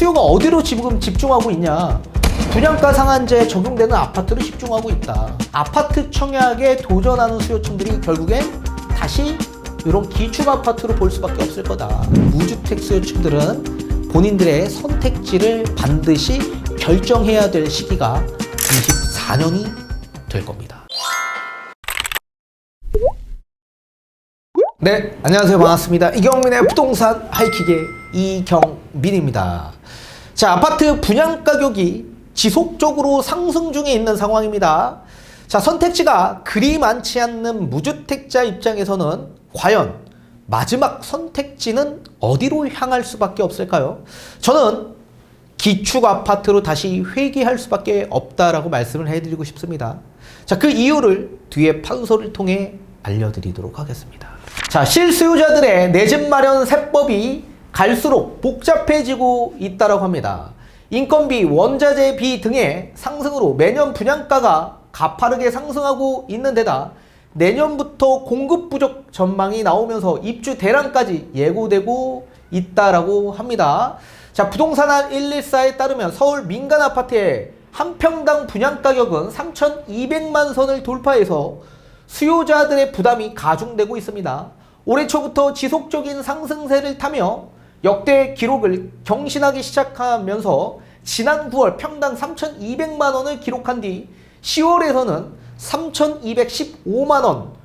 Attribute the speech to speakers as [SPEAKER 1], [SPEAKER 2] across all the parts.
[SPEAKER 1] 수요가 어디로 지금 집중하고 있냐? 분양가 상한제 적용되는 아파트로 집중하고 있다. 아파트 청약에 도전하는 수요층들이 결국엔 다시 이런 기축 아파트로 볼 수밖에 없을 거다. 무주택 수요층들은 본인들의 선택지를 반드시 결정해야 될 시기가 24년이 될 겁니다. 네, 안녕하세요. 반갑습니다. 이경민의 부동산 하이킥의 이경민입니다. 자, 아파트 분양 가격이 지속적으로 상승 중에 있는 상황입니다. 자, 선택지가 그리 많지 않는 무주택자 입장에서는 과연 마지막 선택지는 어디로 향할 수밖에 없을까요? 저는 기축 아파트로 다시 회귀할 수밖에 없다라고 말씀을 해드리고 싶습니다. 자, 그 이유를 뒤에 판소를 통해 알려드리도록 하겠습니다. 자, 실수요자들의 내 집 마련 세법이 갈수록 복잡해지고 있다라고 합니다. 인건비, 원자재 비 등의 상승으로 매년 분양가가 가파르게 상승하고 있는 데다 내년부터 공급 부족 전망이 나오면서 입주 대란까지 예고되고 있다라고 합니다. 자, 부동산한 114에 따르면 서울 민간 아파트의 한 평당 분양 가격은 3,200만 선을 돌파해서 수요자들의 부담이 가중되고 있습니다. 올해 초부터 지속적인 상승세를 타며 역대 기록을 경신하기 시작하면서 지난 9월 평당 3,200만 원을 기록한 뒤 10월에서는 3,215만 원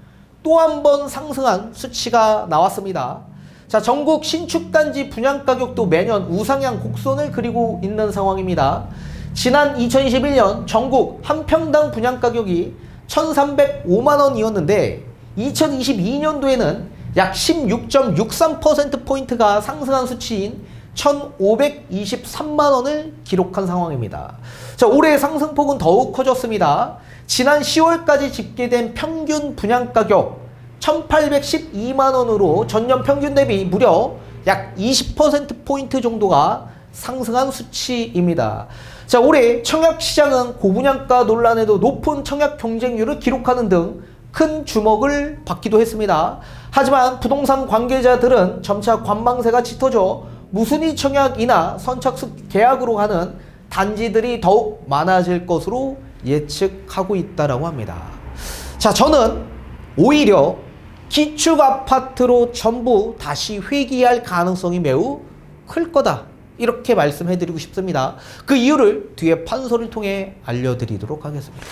[SPEAKER 1] 또 한 번 상승한 수치가 나왔습니다. 자, 전국 신축단지 분양 가격도 매년 우상향 곡선을 그리고 있는 상황입니다. 지난 2021년 전국 한 평당 분양 가격이 1,305만 원이었는데 2022년도에는 약 16.63%포인트가 상승한 수치인 1,523만 원을 기록한 상황입니다. 자, 올해 상승폭은 더욱 커졌습니다. 지난 10월까지 집계된 평균 분양 가격 1,812만 원으로 전년 평균 대비 무려 약 20%포인트 정도가 상승한 수치입니다. 자, 올해 청약 시장은 고분양가 논란에도 높은 청약 경쟁률을 기록하는 등 큰 주목을 받기도 했습니다. 하지만 부동산 관계자들은 점차 관망세가 짙어져 무순위 청약이나 선착순 계약으로 가는 단지들이 더욱 많아질 것으로 예측하고 있다라고 합니다. 자, 저는 오히려 기축 아파트로 전부 다시 회귀할 가능성이 매우 클 거다. 이렇게 말씀해 드리고 싶습니다. 그 이유를 뒤에 판소를 통해 알려 드리도록 하겠습니다.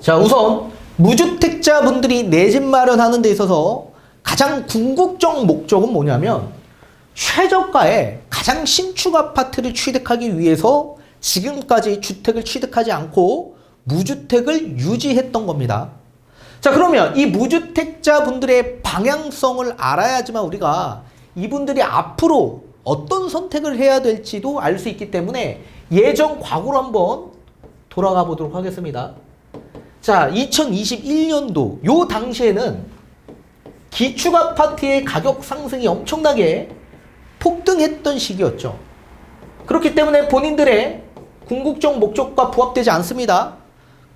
[SPEAKER 1] 자, 우선 무주택 자분들이 내 집 마련하는 데 있어서 가장 궁극적 목적은 뭐냐면 최저가에 가장 신축 아파트를 취득하기 위해서 지금까지 주택을 취득하지 않고 무주택을 유지했던 겁니다. 자, 그러면 이 무주택자 분들의 방향성을 알아야지만 우리가 이분들이 앞으로 어떤 선택을 해야 될지도 알 수 있기 때문에 예전 과거로 한번 돌아가 보도록 하겠습니다. 자, 2021년도 요 당시에는 기축 아파트의 가격 상승이 엄청나게 폭등했던 시기였죠. 그렇기 때문에 본인들의 궁극적 목적과 부합되지 않습니다.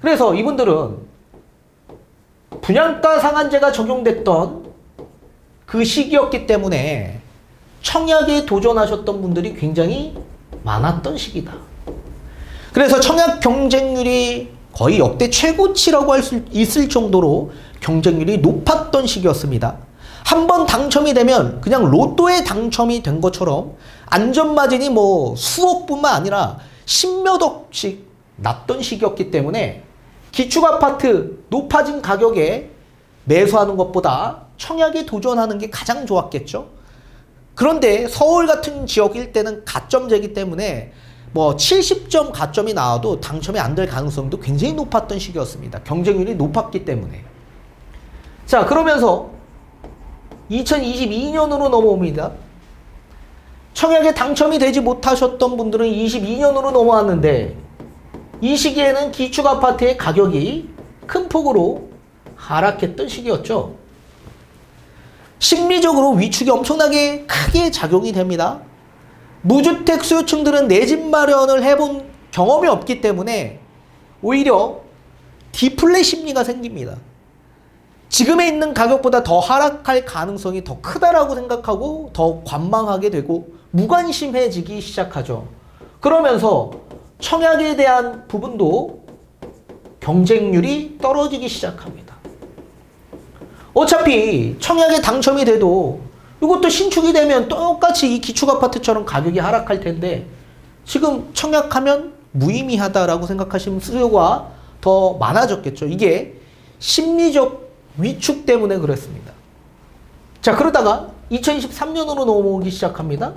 [SPEAKER 1] 그래서 이분들은 분양가 상한제가 적용됐던 그 시기였기 때문에 청약에 도전하셨던 분들이 굉장히 많았던 시기다. 그래서 청약 경쟁률이 거의 역대 최고치라고 할 수 있을 정도로 경쟁률이 높았던 시기였습니다. 한 번 당첨이 되면 그냥 로또에 당첨이 된 것처럼 안전마진이 뭐 수억뿐만 아니라 십몇 억씩 났던 시기였기 때문에 기축 아파트 높아진 가격에 매수하는 것보다 청약에 도전하는 게 가장 좋았겠죠. 그런데 서울 같은 지역일 때는 가점제기 때문에 뭐 70점 가점이 나와도 당첨이 안 될 가능성도 굉장히 높았던 시기였습니다. 경쟁률이 높았기 때문에. 자, 그러면서 2022년으로 넘어옵니다. 청약에 당첨이 되지 못하셨던 분들은 22년으로 넘어왔는데 이 시기에는 기축 아파트의 가격이 큰 폭으로 하락했던 시기였죠. 심리적으로 위축이 엄청나게 크게 작용이 됩니다. 무주택 수요층들은 내 집 마련을 해본 경험이 없기 때문에 오히려 디플레 심리가 생깁니다. 지금에 있는 가격보다 더 하락할 가능성이 더 크다라고 생각하고 더 관망하게 되고 무관심해지기 시작하죠. 그러면서 청약에 대한 부분도 경쟁률이 떨어지기 시작합니다. 어차피 청약에 당첨이 돼도 이것도 신축이 되면 똑같이 이 기축 아파트처럼 가격이 하락할 텐데 지금 청약하면 무의미하다라고 생각하시면 수요가 더 많아졌겠죠. 이게 심리적 위축 때문에 그랬습니다. 자, 그러다가 2023년으로 넘어오기 시작합니다.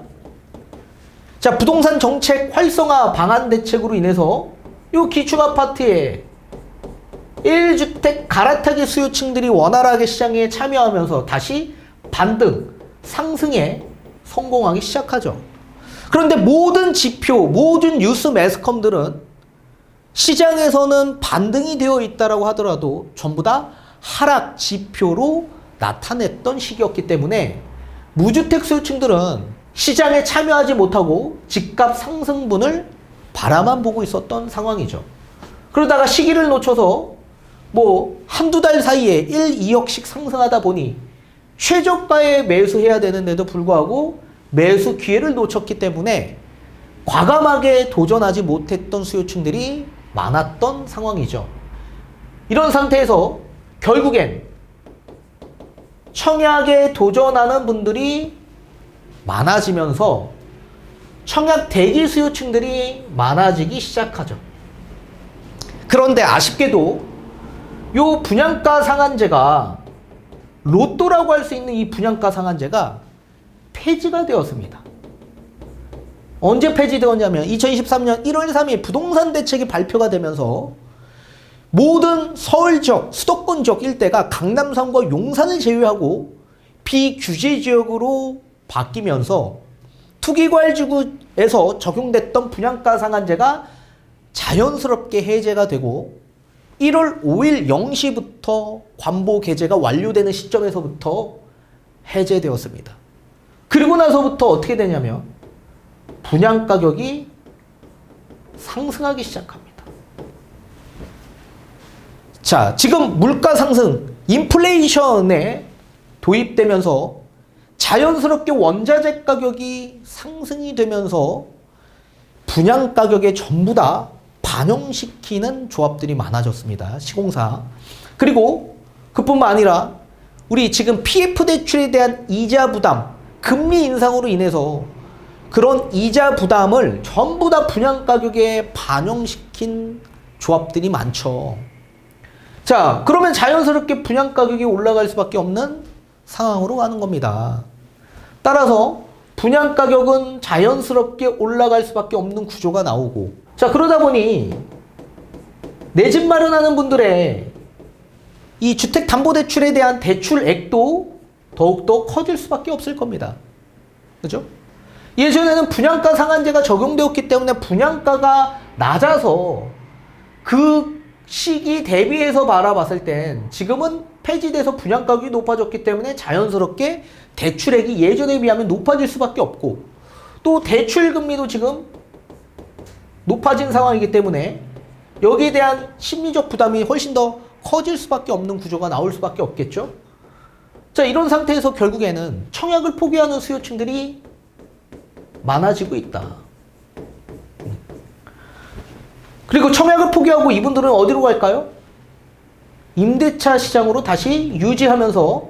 [SPEAKER 1] 자, 부동산 정책 활성화 방안 대책으로 인해서 이 기축 아파트에 1주택 갈아타기 수요층들이 원활하게 시장에 참여하면서 다시 반등, 상승에 성공하기 시작하죠. 그런데 모든 지표, 모든 뉴스 매스컴들은 시장에서는 반등이 되어 있다라고 하더라도 전부 다 하락 지표로 나타냈던 시기였기 때문에 무주택 수요층들은 시장에 참여하지 못하고 집값 상승분을 바라만 보고 있었던 상황이죠. 그러다가 시기를 놓쳐서 뭐 한두 달 사이에 1, 2억씩 상승하다 보니 최저가에 매수해야 되는데도 불구하고 매수 기회를 놓쳤기 때문에 과감하게 도전하지 못했던 수요층들이 많았던 상황이죠. 이런 상태에서 결국엔 청약에 도전하는 분들이 많아지면서 청약 대기 수요층들이 많아지기 시작하죠. 그런데 아쉽게도 요 분양가 상한제가 로또라고 할 수 있는 이 분양가 상한제가 폐지가 되었습니다. 언제 폐지되었냐면 2023년 1월 3일 부동산 대책이 발표가 되면서 모든 서울 지역, 수도권 지역 일대가 강남성과 용산을 제외하고 비규제 지역으로 바뀌면서 투기과열지구에서 적용됐던 분양가 상한제가 자연스럽게 해제가 되고 1월 5일 0시부터 관보 개제가 완료되는 시점에서부터 해제되었습니다. 그리고 나서부터 어떻게 되냐면 분양 가격이 상승하기 시작합니다. 자, 지금 물가 상승, 인플레이션에 도입되면서 자연스럽게 원자재 가격이 상승이 되면서 분양 가격에 전부 다 반영시키는 조합들이 많아졌습니다. 시공사. 그리고 그뿐만 아니라 우리 지금 PF 대출에 대한 이자 부담, 금리 인상으로 인해서 그런 이자 부담을 전부 다 분양 가격에 반영시킨 조합들이 많죠. 자, 그러면 자연스럽게 분양 가격이 올라갈 수밖에 없는 상황으로 가는 겁니다. 따라서 분양 가격은 자연스럽게 올라갈 수밖에 없는 구조가 나오고 자 그러다 보니 내 집 마련하는 분들의 이 주택담보대출에 대한 대출액도 더욱더 커질 수밖에 없을 겁니다. 그죠? 예전에는 분양가 상한제가 적용되었기 때문에 분양가가 낮아서 그 시기 대비해서 바라봤을 땐 지금은 폐지돼서 분양가격이 높아졌기 때문에 자연스럽게 대출액이 예전에 비하면 높아질 수밖에 없고 또 대출 금리도 지금 높아진 상황이기 때문에 여기에 대한 심리적 부담이 훨씬 더 커질 수밖에 없는 구조가 나올 수밖에 없겠죠. 자, 이런 상태에서 결국에는 청약을 포기하는 수요층들이 많아지고 있다. 그리고 청약을 포기하고 이분들은 어디로 갈까요? 임대차 시장으로 다시 유지하면서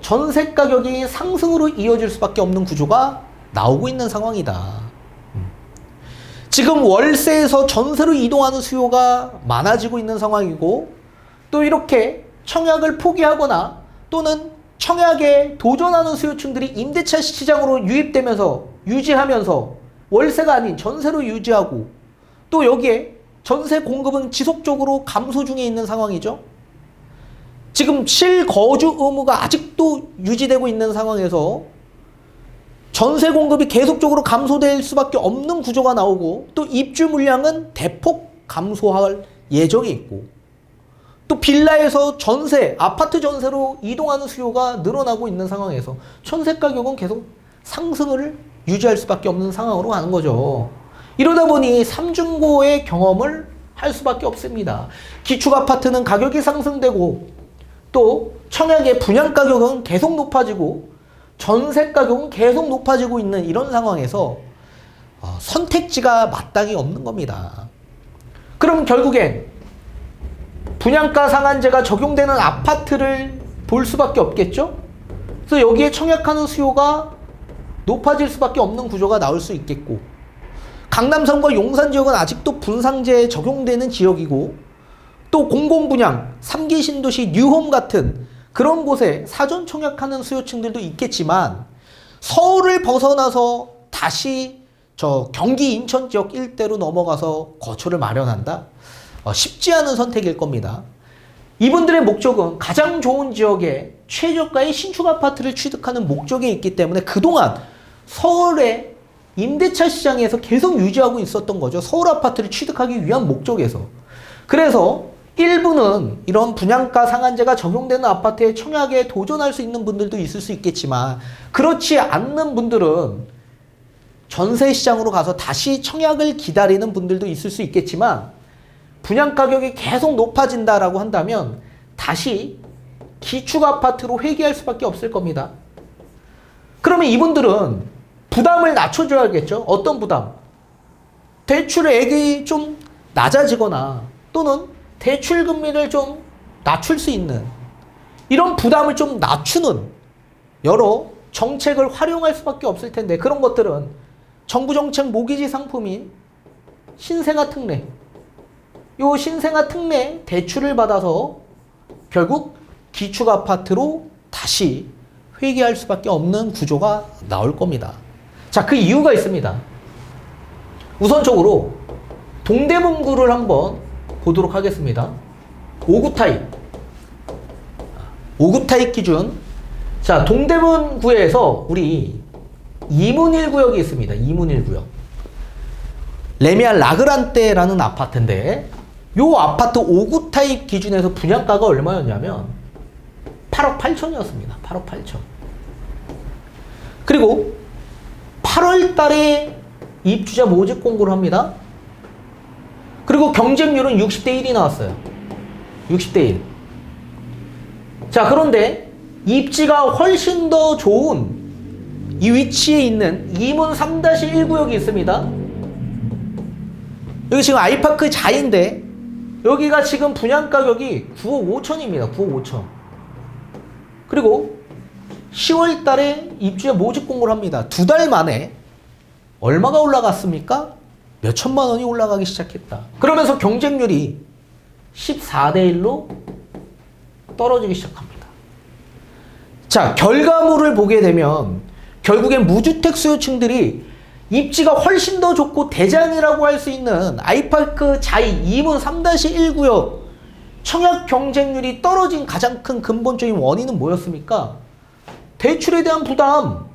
[SPEAKER 1] 전세 가격이 상승으로 이어질 수밖에 없는 구조가 나오고 있는 상황이다. 지금 월세에서 전세로 이동하는 수요가 많아지고 있는 상황이고 또 이렇게 청약을 포기하거나 또는 청약에 도전하는 수요층들이 임대차 시장으로 유입되면서 유지하면서 월세가 아닌 전세로 유지하고 또 여기에 전세 공급은 지속적으로 감소 중에 있는 상황이죠. 지금 실거주 의무가 아직도 유지되고 있는 상황에서 전세 공급이 계속적으로 감소될 수밖에 없는 구조가 나오고 또 입주 물량은 대폭 감소할 예정이 있고 또 빌라에서 전세, 아파트 전세로 이동하는 수요가 늘어나고 있는 상황에서 전세 가격은 계속 상승을 유지할 수밖에 없는 상황으로 가는 거죠. 이러다 보니 삼중고의 경험을 할 수밖에 없습니다. 기축 아파트는 가격이 상승되고 또 청약의 분양 가격은 계속 높아지고 전세 가격은 계속 높아지고 있는 이런 상황에서 어, 선택지가 마땅히 없는 겁니다. 그럼 결국엔 분양가 상한제가 적용되는 아파트를 볼 수밖에 없겠죠? 그래서 여기에 청약하는 수요가 높아질 수밖에 없는 구조가 나올 수 있겠고 강남성과 용산 지역은 아직도 분상제 적용되는 지역이고 또 공공분양, 3기 신도시 뉴홈 같은 그런 곳에 사전 청약하는 수요층들도 있겠지만 서울을 벗어나서 다시 저 경기 인천 지역 일대로 넘어가서 거처를 마련한다? 어, 쉽지 않은 선택일 겁니다. 이분들의 목적은 가장 좋은 지역에 최저가의 신축 아파트를 취득하는 목적이 있기 때문에 그동안 서울의 임대차 시장에서 계속 유지하고 있었던 거죠. 서울 아파트를 취득하기 위한 목적에서. 그래서 일부는 이런 분양가 상한제가 적용되는 아파트에 청약에 도전할 수 있는 분들도 있을 수 있겠지만 그렇지 않는 분들은 전세 시장으로 가서 다시 청약을 기다리는 분들도 있을 수 있겠지만 분양 가격이 계속 높아진다라고 한다면 다시 기축 아파트로 회귀할 수밖에 없을 겁니다. 그러면 이분들은 부담을 낮춰줘야겠죠. 어떤 부담? 대출액이 좀 낮아지거나 또는 대출 금리를 좀 낮출 수 있는 이런 부담을 좀 낮추는 여러 정책을 활용할 수밖에 없을 텐데 그런 것들은 정부 정책 모기지 상품인 신생아 특례 요 신생아 특례 대출을 받아서 결국 기축 아파트로 다시 회귀할 수밖에 없는 구조가 나올 겁니다. 자, 그 이유가 있습니다. 우선적으로 동대문구를 한번 보도록 하겠습니다. 5구 타입. 5구 타입 기준. 자, 동대문구에서 우리 이문일 구역이 있습니다. 이문일 구역. 레미안 라그란테라는 아파트인데 요 아파트 5구 타입 기준에서 분양가가 얼마였냐면 8억 8천이었습니다. 8억 8천. 그리고 8월 달에 입주자 모집 공고를 합니다. 그리고 경쟁률은 60대 1이 나왔어요. 60대 1. 자, 그런데 입지가 훨씬 더 좋은 이 위치에 있는 이문 3-1 구역이 있습니다. 여기 지금 아이파크 자인데 여기가 지금 분양 가격이 9억 5천입니다. 9억 5천. 그리고 10월 달에 입주자 모집 공고를 합니다. 두 달 만에 얼마가 올라갔습니까? 몇 천만 원이 올라가기 시작했다. 그러면서 경쟁률이 14대 1로 떨어지기 시작합니다. 자, 결과물을 보게 되면 결국엔 무주택 수요층들이 입지가 훨씬 더 좋고 대장이라고 할 수 있는 아이파크 자이 2문 3-1 구역 청약 경쟁률이 떨어진 가장 큰 근본적인 원인은 뭐였습니까? 대출에 대한 부담,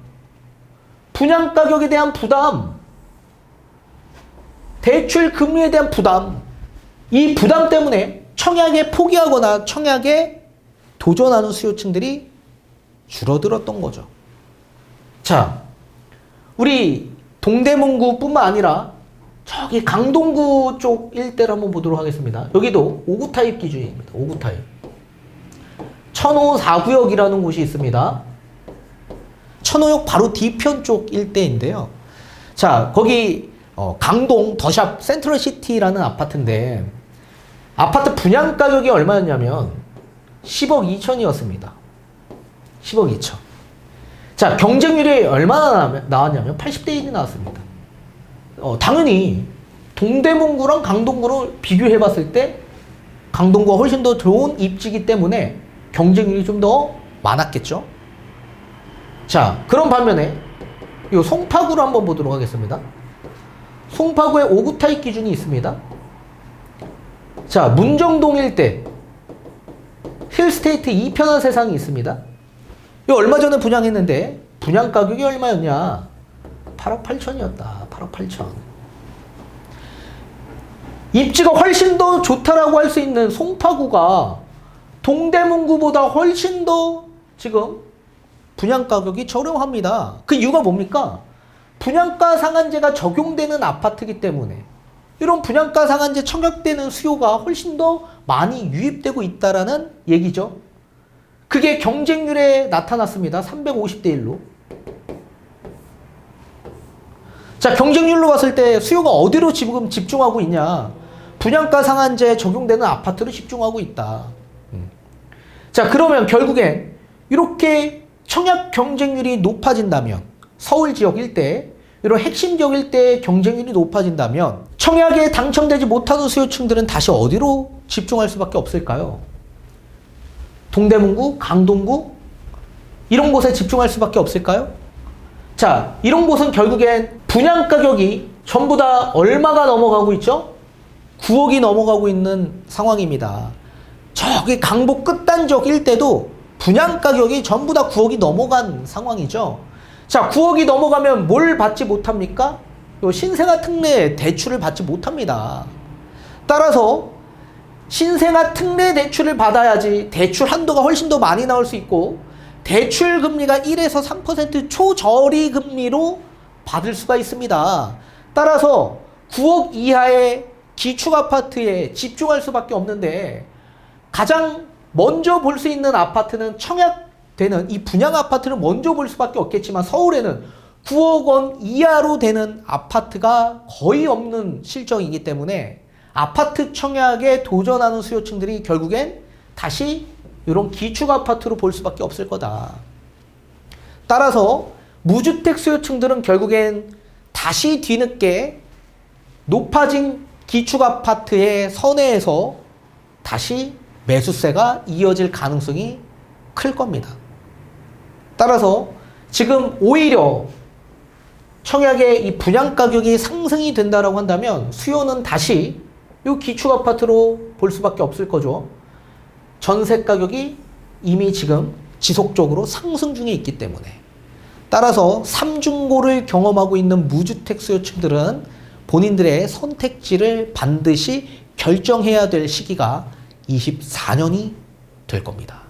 [SPEAKER 1] 분양 가격에 대한 부담, 대출 금리에 대한 부담, 이 부담 때문에 청약에 포기하거나 청약에 도전하는 수요층들이 줄어들었던 거죠. 자, 우리 동대문구뿐만 아니라 저기 강동구 쪽 일대를 한번 보도록 하겠습니다. 여기도 5구 타입 기준입니다. 5구 타입. 천호 4구역이라는 곳이 있습니다. 천호역 바로 뒤편 쪽 일대인데요. 자, 거기 어, 강동 더샵 센트럴시티라는 아파트인데 아파트 분양 가격이 얼마였냐면 10억 2천이었습니다. 10억 2천. 자, 경쟁률이 얼마나 나- 나왔냐면 80대 1이 나왔습니다. 어, 당연히 동대문구랑 강동구를 비교해 봤을 때 강동구가 훨씬 더 좋은 입지기 때문에 경쟁률이 좀 더 많았겠죠. 자, 그런 반면에 이 송파구를 한번 보도록 하겠습니다. 송파구에 5구 타입 기준이 있습니다. 자, 문정동 일대 힐스테이트 2편한 세상이 있습니다. 이 얼마 전에 분양했는데 분양 가격이 얼마였냐? 8억 8천이었다. 8억 8천. 입지가 훨씬 더 좋다라고 할 수 있는 송파구가 동대문구보다 훨씬 더 지금 분양 가격이 저렴합니다. 그 이유가 뭡니까? 분양가 상한제가 적용되는 아파트이기 때문에 이런 분양가 상한제 청약되는 수요가 훨씬 더 많이 유입되고 있다라는 얘기죠. 그게 경쟁률에 나타났습니다. 350대 1로. 자, 경쟁률로 봤을 때 수요가 어디로 지금 집중하고 있냐? 분양가 상한제 적용되는 아파트로 집중하고 있다. 음. 자, 그러면 결국엔 이렇게 청약 경쟁률이 높아진다면 서울 지역 일대 이런 핵심 지역 일대 경쟁률이 높아진다면 청약에 당첨되지 못하는 수요층들은 다시 어디로 집중할 수밖에 없을까요? 동대문구, 강동구 이런 곳에 집중할 수밖에 없을까요? 자, 이런 곳은 결국엔 분양 가격이 전부 다 얼마가 넘어가고 있죠? 9억이 넘어가고 있는 상황입니다. 저기 강북 끝단적 일대도 분양 가격이 전부 다 9억이 넘어간 상황이죠. 자, 9억이 넘어가면 뭘 받지 못합니까? 요 신생아 특례 대출을 받지 못합니다. 따라서 신생아 특례 대출을 받아야지 대출 한도가 훨씬 더 많이 나올 수 있고 대출 금리가 1에서 3% 초저리 금리로 받을 수가 있습니다. 따라서 9억 이하의 기축 아파트에 집중할 수밖에 없는데 가장 먼저 볼 수 있는 아파트는 청약 되는 이 분양 아파트를 먼저 볼 수밖에 없겠지만 서울에는 9억 원 이하로 되는 아파트가 거의 없는 실정이기 때문에 아파트 청약에 도전하는 수요층들이 결국엔 다시 이런 기축 아파트로 볼 수밖에 없을 거다. 따라서 무주택 수요층들은 결국엔 다시 뒤늦게 높아진 기축 아파트의 선회에서 다시 매수세가 이어질 가능성이 클 겁니다. 따라서 지금 오히려 청약의 이 분양 가격이 상승이 된다라고 한다면 수요는 다시 이 기축 아파트로 볼 수밖에 없을 거죠. 전세 가격이 이미 지금 지속적으로 상승 중에 있기 때문에 따라서 삼중고를 경험하고 있는 무주택 수요층들은 본인들의 선택지를 반드시 결정해야 될 시기가 24년이 될 겁니다.